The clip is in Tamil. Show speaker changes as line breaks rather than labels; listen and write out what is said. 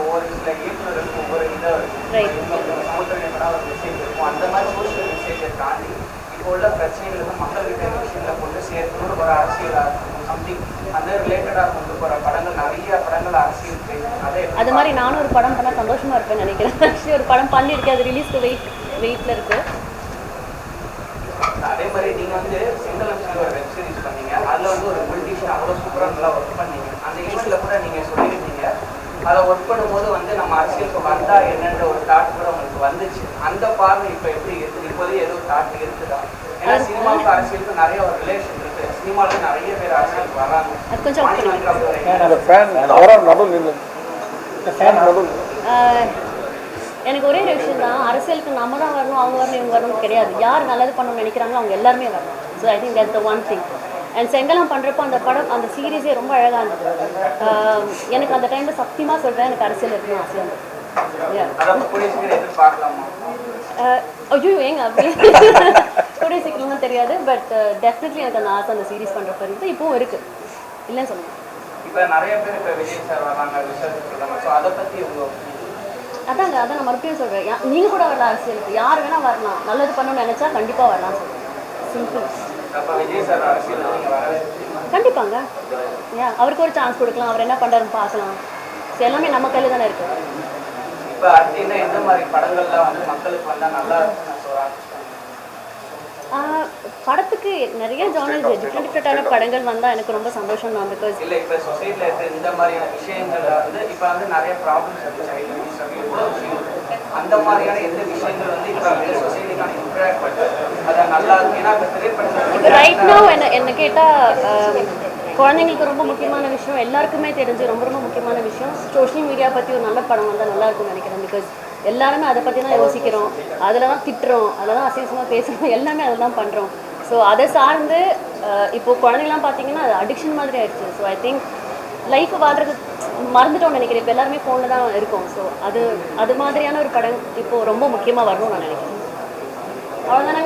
ஒவ்வொரு சில இயக்குநருக்கும் ஒவ்வொரு இதாக இருக்கும் ஒரு மெசேஜ் இருக்கும். அந்த மாதிரி சோஷியல் மெசேஜை தாண்டி இப்போ உள்ள பிரச்சனைகள் வந்து மக்கள்கிட்ட இந்த விஷயத்தில் கொண்டு சேர்க்கணும்னு ஒரு அரசியலாக இருக்கும். சம்திங் அந்த ரிலேட்டடாக கொண்டு போகிற படங்கள் நிறைய படங்கள் அரசியல் அதே
அது மாதிரி நானும் ஒரு படம் பண்ணால் சந்தோஷமாக இருப்பேன் நினைக்கிறேன். ஒரு படம் பண்ணியிருக்கேன் அது ரிலீஸ்க்கு வெயிட் வெயிட்டில் இருக்கு.
அதே மாதிரி நீங்கள் வந்து செங்கலம் ஒரு வெப் சீரிஸ் பண்ணீங்க. அதில் வந்து ஒரு பொலிட்டிஷியன் அவ்வளோ சூப்பராக நல்லா ஒர்க் பண்ணீங்க. அதை ஒர்க் பண்ணும்போது வந்து நம்ம அரசியலுக்கு வந்தா என்னன்ற ஒரு தாட் கூட உங்களுக்கு வந்துச்சு. அந்த பார்வை இப்ப எப்படி இருக்குது இப்போதே ஏதோ தாட் இருக்குதா? ஏன்னா சினிமாவுக்கு அரசியலுக்கு நிறைய ஒரு ரிலேஷன் இருக்கு. சினிமால நிறைய பேர் அரசியலுக்கு வராங்க.
எனக்கு ஒரே ஒரு விஷயம் தான். அரசியலுக்கு நம்ம தான் வரணும் அவங்க வரணும் இவங்க வரணும் கிடையாது. யார் நல்லது பண்ணணும்னு நினைக்கிறாங்களோ அவங்க எல்லாருமே வரணும். So I think that's the one thing and செங்கலம் பண்ணுறப்போ அந்த படம் அந்த சீரீஸே ரொம்ப அழகாக இருந்தது. எனக்கு அந்த டைமில் சத்தியமாக சொல்கிறேன் எனக்கு அரசியல் இருக்கணும் ஆசையாக ஐயோ ஏங்க கூடிய சீக்கிரம்லாம் தெரியாது பட் டெஃபினெட்லி எனக்கு அந்த ஆசை அந்த சீரீஸ் பண்ணுறப்ப இருக்குது இப்போவும் இருக்குது இல்லைன்னு சொல்லுங்கள்
இப்ப நிறைய பேர் இப்ப விஜய் சார் வராங்க விசாரிச்சு சொல்றாங்க ஸோ அதை பத்தி உங்க opinion?
அதாங்க அதான் நான் மறுபடியும் சொல்கிறேன் நீங்கள் கூட வரலாம் அரசியலுக்கு. யார் வேணால் வரலாம். நல்லது பண்ணணும்னு நினச்சா கண்டிப்பாக வரலாம் சொல்கிறேன் சிம்பிள் கண்டிப்பாங்க. ஏன் அவருக்கு ஒரு சான்ஸ் கொடுக்கலாம். அவர் என்ன பண்ணுறாருன்னு பார்க்கலாம். ஸோ எல்லாமே நம்ம கையில் தானே இருக்குது
இப்ப எந்த மாதிரி படங்கள்லாம் வந்து மக்களுக்கு நல்லா
படத்துக்கு நிறைய ஜானர்ஸ் டிஃப்ரெண்ட் டிஃப்ரெண்ட்டான படங்கள் வந்தால் எனக்கு ரொம்ப சந்தோஷம் தான். பிகாஸ்
இல்ல இப்ப சொசைட்டில இருக்க இந்த மாதிரியான விஷயங்கள்ல வந்து இப்ப வந்து நிறைய ப்ராப்ளம்ஸ் இருக்கு. இருக்கு. அந்த மாதிரியான எந்த விஷயங்கள் வந்து இப்ப சொசைட்டிக்கான இம்ப்ராக்ட் பண்ணுது அதை நல்லா இருக்கு ஏன்னா இப்ப திரைப்படத்துல
இப்போ ரைட் நோ என்ன என்ன கேட்டால் குழந்தைங்களுக்கு ரொம்ப முக்கியமான விஷயம் எல்லாருக்குமே தெரிஞ்சு ரொம்ப ரொம்ப முக்கியமான விஷயம் சோஷியல் மீடியா பற்றி ஒரு நல்ல படம் வந்தால் நல்லா இருக்கும்னு நினைக்கிறேன். பிகாஸ் எல்லாருமே அதை பற்றி தான் யோசிக்கிறோம். அதில் தான் திட்டுறோம். அதில் தான் அசிங்கமாக பேசுகிறோம் எல்லாமே அதில் தான் பண்ணுறோம் ஸோ அதை சார்ந்து இப்போது இப்போ குழந்தைங்களாம் பார்த்தீங்கன்னா அது அடிக்ஷன் மாதிரி ஆயிடுச்சு. ஸோ ஐ திங்க் லைஃப் வாழ்றது மறந்துட்டோம்னு நினைக்கிறேன். இப்போ எல்லாருமே ஃபோனில் தான் இருக்கும். ஸோ அது அது மாதிரியான ஒரு படம் இப்போ ரொம்ப முக்கியமாக வரணும்னு நான் நினைக்கிறேன். அவ்வளோதானே